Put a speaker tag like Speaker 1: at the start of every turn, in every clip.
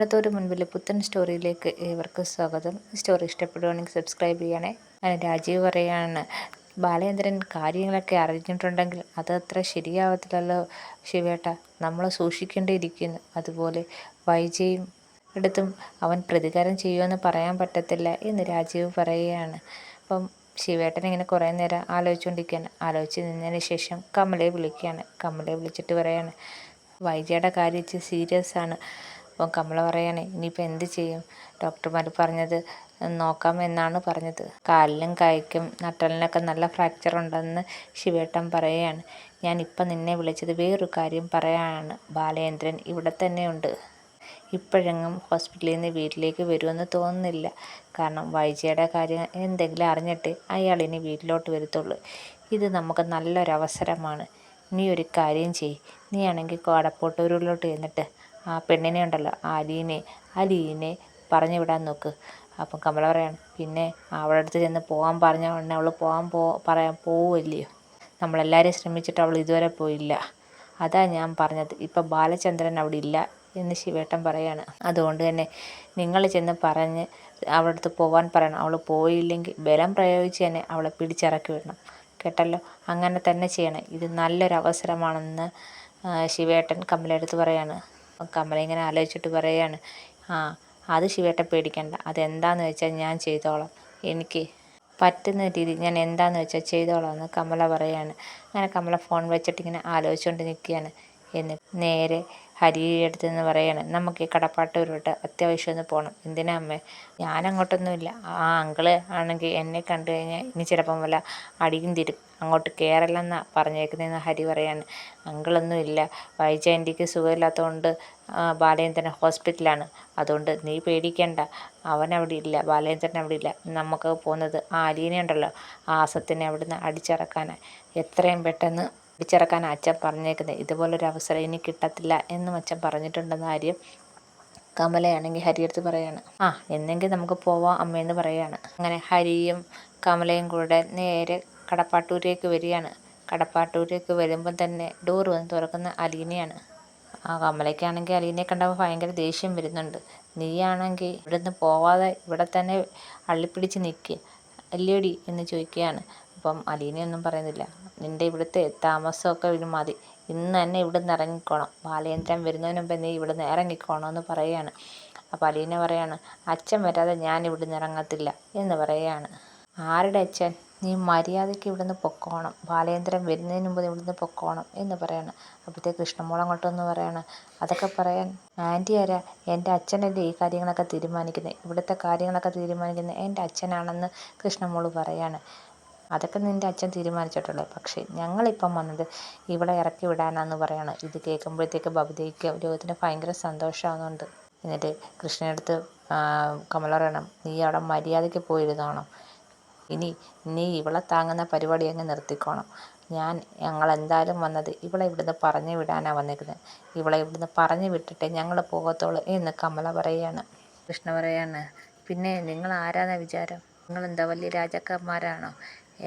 Speaker 1: അടുത്തൊരു മുൻപിൽ പുത്തൻ സ്റ്റോറിയിലേക്ക് ഏവർക്കും സ്വാഗതം. സ്റ്റോറി ഇഷ്ടപ്പെടുവാണെങ്കിൽ സബ്സ്ക്രൈബ് ചെയ്യണേ. രാജീവ് പറയാണ് ബാലേന്ദ്രൻ കാര്യങ്ങളൊക്കെ അറിഞ്ഞിട്ടുണ്ടെങ്കിൽ അത് അത്ര ശരിയാവത്തില്ലല്ലോ ശിവേട്ട. നമ്മൾ സൂക്ഷിക്കേണ്ടിയിരിക്കുന്നു. അതുപോലെ വൈജയും എടുത്തും അവൻ പ്രതികാരം ചെയ്യുമെന്ന് പറയാൻ പറ്റത്തില്ല എന്ന് രാജീവ് പറയുകയാണ്. അപ്പം ശിവേട്ടൻ ഇങ്ങനെ കുറേ നേരം ആലോചിച്ചുകൊണ്ടിരിക്കുകയാണ് ആലോചിച്ച് നിന്നതിന് ശേഷം കമലയെ വിളിക്കുകയാണ്. കമലയെ വിളിച്ചിട്ട് പറയാണ് വൈജയുടെ കാര്യം ഇച്ചിരി സീരിയസ് ആണ്. അപ്പം കമല പറയാണ് ഇനിയിപ്പോൾ എന്ത് ചെയ്യും? ഡോക്ടർമാർ പറഞ്ഞത് നോക്കാം എന്നാണ് പറഞ്ഞത്. കാലിലും കൈക്കും നട്ടലിനൊക്കെ നല്ല ഫ്രാക്ചർ ഉണ്ടെന്ന് ശിവേട്ടൻ പറയുകയാണ്. ഞാൻ ഇപ്പം നിന്നെ വിളിച്ചത് വേറൊരു കാര്യം പറയാനാണ്. ബാലേന്ദ്രൻ ഇവിടെ തന്നെയുണ്ട് ഇപ്പോഴെങ്ങും ഹോസ്പിറ്റലിൽ നിന്ന് വീട്ടിലേക്ക് വരുമെന്ന് തോന്നുന്നില്ല. കാരണം വൈജയുടെ കാര്യം എന്തെങ്കിലും അറിഞ്ഞിട്ട് അയാൾ ഇനി വീട്ടിലോട്ട് വരത്തുള്ളൂ. ഇത് നമുക്ക് നല്ലൊരവസരമാണ്. നീ ഒരു കാര്യം ചെയ് നീ ആണെങ്കിൽ കോടപ്പോട്ടൂരിലോട്ട് ചെന്നിട്ട് ആ പെണ്ണിനെ ഉണ്ടല്ലോ അലീനെ അലീനെ പറഞ്ഞു വിടാൻ നോക്ക്. അപ്പം കമല പറയാണ് പിന്നെ അവളുടെ അടുത്ത് ചെന്ന് പോകാൻ പറഞ്ഞ ഉടനെ അവൾ പോകാൻ പോ പറയാൻ പോവുമല്ലയോ നമ്മളെല്ലാവരെയും ശ്രമിച്ചിട്ട് അവൾ ഇതുവരെ പോയില്ല. അതാ ഞാൻ പറഞ്ഞത്. ഇപ്പം ബാലചന്ദ്രൻ അവിടെ ഇല്ല എന്ന് ശിവേട്ടൻ പറയാണ്. അതുകൊണ്ട് തന്നെ നിങ്ങൾ ചെന്ന് പറഞ്ഞ് അവളുടെ അടുത്ത് പോകാൻ പറയണം. അവൾ പോയില്ലെങ്കിൽ ബലം പ്രയോഗിച്ച് തന്നെ അവളെ പിടിച്ചിറക്കി വിടണം. കേട്ടല്ലോ? അങ്ങനെ തന്നെ ചെയ്യണം. ഇത് നല്ലൊരു അവസരമാണെന്ന് ശിവേട്ടൻ കമലടുത്ത് പറയാണ്. കമല ഇങ്ങനെ ആലോചിച്ചിട്ട് പറയുകയാണ് ആ അത് ശിവേട്ട പേടിക്കണ്ട. അതെന്താന്ന് വെച്ചാൽ ഞാൻ ചെയ്തോളാം. എനിക്ക് പറ്റുന്ന രീതി ഞാൻ എന്താണെന്ന് വെച്ചാൽ ചെയ്തോളാം എന്ന് കമല പറയുകയാണ് അങ്ങനെ കമല ഫോൺ വെച്ചിട്ട് ഇങ്ങനെ ആലോചിച്ചുകൊണ്ട് നിൽക്കുകയാണ് എന്നിട്ട് നേരെ ഹരിയുടെ അടുത്ത് നിന്ന് പറയാണ്. നമുക്ക് കടപ്പാട്ടൂരോട്ട് അത്യാവശ്യം ഒന്ന് പോകണം എന്തിനാ അമ്മേ? ഞാനങ്ങോട്ടൊന്നുമില്ല. ആ അങ്കിൾ ആണെങ്കിൽ എന്നെ കണ്ടു കഴിഞ്ഞാൽ ഇനി ചിലപ്പം വല്ല അടിയും തിരും. അങ്ങോട്ട് കയറല്ലെന്നാണ് പറഞ്ഞേക്കുന്നതെന്ന് ഹരി പറയാണ്. അങ്കിളൊന്നുമില്ല. വൈജയന്റിക്ക് സുഖമില്ലാത്തതുകൊണ്ട് ബാലചന്ദ്രൻ ഹോസ്പിറ്റലാണ്. അതുകൊണ്ട് നീ പേടിക്കണ്ട. അവൻ അവിടെ ഇല്ല. ബാലചന്ദ്രൻ അവിടെ ഇല്ല. നമുക്ക് പോകുന്നത് ആ അലീനയുണ്ടല്ലോ ആ അസത്തിനെ അവിടുന്ന് അടിച്ചിറക്കാനാണ് എത്രയും പെട്ടെന്ന് പിടിച്ചിറക്കാൻ അച്ഛൻ പറഞ്ഞേക്കുന്നത് ഇതുപോലൊരു അവസരം ഇനി കിട്ടത്തില്ല എന്നും അച്ഛൻ പറഞ്ഞിട്ടുണ്ടെന്ന കാര്യം കമലയാണെങ്കിൽ ഹരിയടുത്ത് പറയാണ്. ആ എന്നെങ്കിൽ നമുക്ക് പോവാം അമ്മയെന്ന് പറയാണ്. അങ്ങനെ ഹരിയും കമലയും കൂടെ നേരെ കടപ്പാട്ടൂരേക്ക് വരികയാണ്. കടപ്പാട്ടൂരേക്ക് വരുമ്പോൾ തന്നെ ഡോർ വന്ന് തുറക്കുന്ന അലീനയാണ്. ആ കമലയ്ക്കാണെങ്കിൽ അലീനയെ കണ്ടപ്പോൾ ഭയങ്കര ദേഷ്യം വരുന്നുണ്ട്. നീയാണെങ്കിൽ ഇവിടുന്ന് പോവാതെ ഇവിടെ തന്നെ അള്ളിപ്പിടിച്ച് നിൽക്കുക അല്ലയോടി എന്ന് ചോദിക്കുകയാണ്. അപ്പം അലീനയൊന്നും പറയുന്നില്ല. നിന്റെ ഇവിടുത്തെ താമസമൊക്കെ ഇത് മതി. ഇന്ന് തന്നെ ഇവിടുന്ന് ഇറങ്ങിക്കോണം. ബാലേന്ദ്രൻ വരുന്നതിന് മുമ്പ് നീ ഇവിടുന്ന് ഇറങ്ങിക്കോണം എന്ന് പറയുകയാണ്. അപ്പോൾ അലീന പറയാണ് അച്ഛൻ വരാതെ ഞാൻ ഇവിടുന്ന് ഇറങ്ങത്തില്ല എന്ന് പറയുകയാണ്. ആരുടെ അച്ഛൻ? നീ മര്യാദയ്ക്ക് ഇവിടുന്ന് പൊക്കോണം. ബാലേന്ദ്രൻ വരുന്നതിന് മുമ്പ് ഇവിടുന്ന് പൊക്കോണം എന്ന് പറയണം. അപ്പോഴത്തേക്ക് കൃഷ്ണമോൾ അങ്ങോട്ടൊന്ന് പറയണം അതൊക്കെ പറയാൻ ആന്റി ആരാ? എന്റെ അച്ഛനല്ലേ ഈ കാര്യങ്ങളൊക്കെ തീരുമാനിക്കുന്നത് ഇവിടുത്തെ കാര്യങ്ങളൊക്കെ തീരുമാനിക്കുന്നത് എന്റെ അച്ഛനാണെന്ന് കൃഷ്ണമോൾ പറയാണ്. അതൊക്കെ നിന്റെ അച്ഛൻ തീരുമാനിച്ചിട്ടുള്ളത്. പക്ഷേ ഞങ്ങളിപ്പം വന്നത് ഇവിടെ ഇറക്കി വിടാനാന്ന് പറയണം. ഇത് കേൾക്കുമ്പോഴത്തേക്ക് ബബിതയ്ക്ക് ലോകത്തിന് ഭയങ്കര സന്തോഷമാകുന്നുണ്ട് എന്നിട്ട് കൃഷ്ണനടുത്ത് കമല പറയണം നീ അവിടെ മര്യാദയ്ക്ക് പോയിരുന്നോണം. ഇനി നീ ഇവളെ താങ്ങുന്ന പരിപാടി അങ്ങ് നിർത്തിക്കോണം. ഞാൻ ഞങ്ങൾ എന്തായാലും വന്നത് ഇവളെ ഇവിടുന്ന് പറഞ്ഞു വിടാനാണ് വന്നിരിക്കുന്നത് ഇവളെ ഇവിടുന്ന് പറഞ്ഞു വിട്ടിട്ടേ ഞങ്ങൾ പോകത്തുള്ളൂ എന്ന് കമല പറയുകയാണ്. കൃഷ്ണ പറയാണ് പിന്നെ നിങ്ങൾ ആരാന്ന വിചാരം? നിങ്ങൾ എന്താ വലിയ രാജാക്കന്മാരാണോ?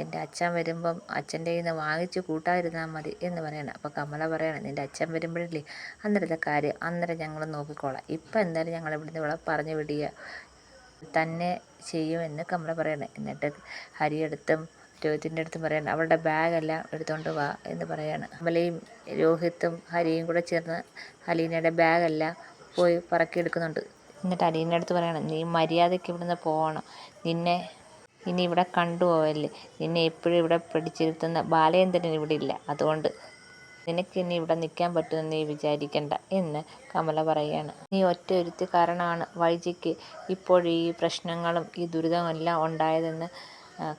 Speaker 1: എന്റെ അച്ഛൻ വരുമ്പം അച്ഛന്റെ കയ്യിൽ നിന്ന് വാങ്ങിച്ച് കൂട്ടാതിരുന്നാൽ മതി എന്ന് പറയണം അപ്പോൾ കമല പറയണം നിന്റെ അച്ഛൻ വരുമ്പോഴല്ലേ? അന്നേരത്തെ കാര്യം അന്നേരം ഞങ്ങൾ നോക്കിക്കോളാം. ഇപ്പം എന്തായാലും ഞങ്ങൾ ഇവിടുന്ന് ഇവിടെ പറഞ്ഞു വിടുക തന്നെ ചെയ്യുമെന്ന് കമല പറയണേ എന്നിട്ട് ഹരിയെടുത്തും രോഹിത്തിന്റെ അടുത്ത് പറയാണ് അവളുടെ ബാഗെല്ലാം എടുത്തുകൊണ്ട് വാ എന്ന് പറയാണ്. കമലയും രോഹിത്തും ഹരിയും കൂടെ ചേർന്ന് അലീനയുടെ ബാഗെല്ലാം പോയി പറക്കിയെടുക്കുന്നുണ്ട് എന്നിട്ട് അലീനയുടെ അടുത്ത് പറയണം നീ മര്യാദയ്ക്ക് ഇവിടുന്ന് പോകണം. നിന്നെ ഇനി ഇവിടെ കണ്ടുപോവല്ലേ? നിന്നെ എപ്പോഴും ഇവിടെ പിടിച്ചിരുത്തുന്ന ബാലചന്ദ്രൻ ഇവിടെ ഇല്ല. അതുകൊണ്ട് നിനക്ക് ഇനി ഇവിടെ നിൽക്കാൻ പറ്റുമെന്ന് നീ വിചാരിക്കണ്ട എന്ന് കമല പറയുകയാണ് നീ ഒറ്റ ഒരുത്തി കാരണമാണ് വൈജിക്ക് ഇപ്പോഴീ പ്രശ്നങ്ങളും ഈ ദുരിതവും എല്ലാം ഉണ്ടായതെന്ന്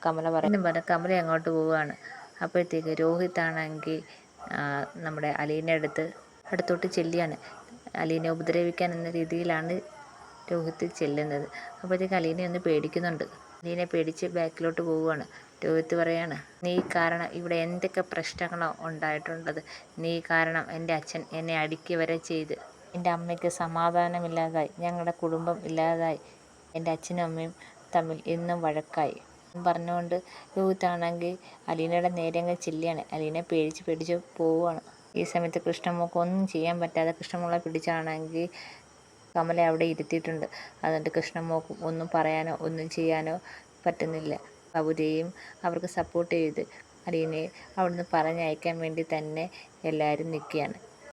Speaker 1: കമല പറയുന്നു പറഞ്ഞു കമല അങ്ങോട്ട് പോവുകയാണ്. അപ്പോഴത്തേക്ക് രോഹിത്താണെങ്കിൽ നമ്മുടെ അലീനെ അടുത്ത് അടുത്തോട്ട് ചെല്ലിയാണ് അലീനെ ഉപദ്രവിക്കാൻ എന്ന രീതിയിലാണ് രോഹിത് ചെല്ലുന്നത്. അപ്പോഴത്തേക്ക് അലീനെ ഒന്ന് പേടിക്കുന്നുണ്ട്. അലീനെ പേടിച്ച് ബാക്കിലോട്ട് പോവുകയാണ്. രോഹിത്ത് പറയാണ് നീ കാരണം ഇവിടെ എന്തൊക്കെ പ്രശ്നങ്ങളോ ഉണ്ടായിട്ടുള്ളത് നീ കാരണം എന്റെ അച്ഛൻ എന്നെ അടുക്കി വരെ ചെയ്ത്. എന്റെ അമ്മയ്ക്ക് സമാധാനമില്ലാതായി. ഞങ്ങളുടെ കുടുംബം ഇല്ലാതായി. എന്റെ അച്ഛനും അമ്മയും തമ്മിൽ എന്നും വഴക്കായി. പറഞ്ഞുകൊണ്ട് രോഹിത്താണെങ്കിൽ അലീനയുടെ നേരങ്ങൾ ചില്ലിയാണ് അലീനെ പേടിച്ച് പേടിച്ച് പോവുകയാണ്. ഈ സമയത്ത് കൃഷ്ണമോൾക്ക് ഒന്നും ചെയ്യാൻ പറ്റാതെ കൃഷ്ണമോളെ പിടിച്ചാണെങ്കിൽ കമല അവിടെ ഇരുത്തിയിട്ടുണ്ട്. അതുകൊണ്ട് കൃഷ്ണമ്മക്കും ഒന്നും പറയാനോ ഒന്നും ചെയ്യാനോ പറ്റുന്നില്ല. കൗരയും അവർക്ക് സപ്പോർട്ട് ചെയ്ത് അലീനയെ അവിടുന്ന് പറഞ്ഞയക്കാൻ വേണ്ടി തന്നെ എല്ലാവരും നിൽക്കുകയാണ്.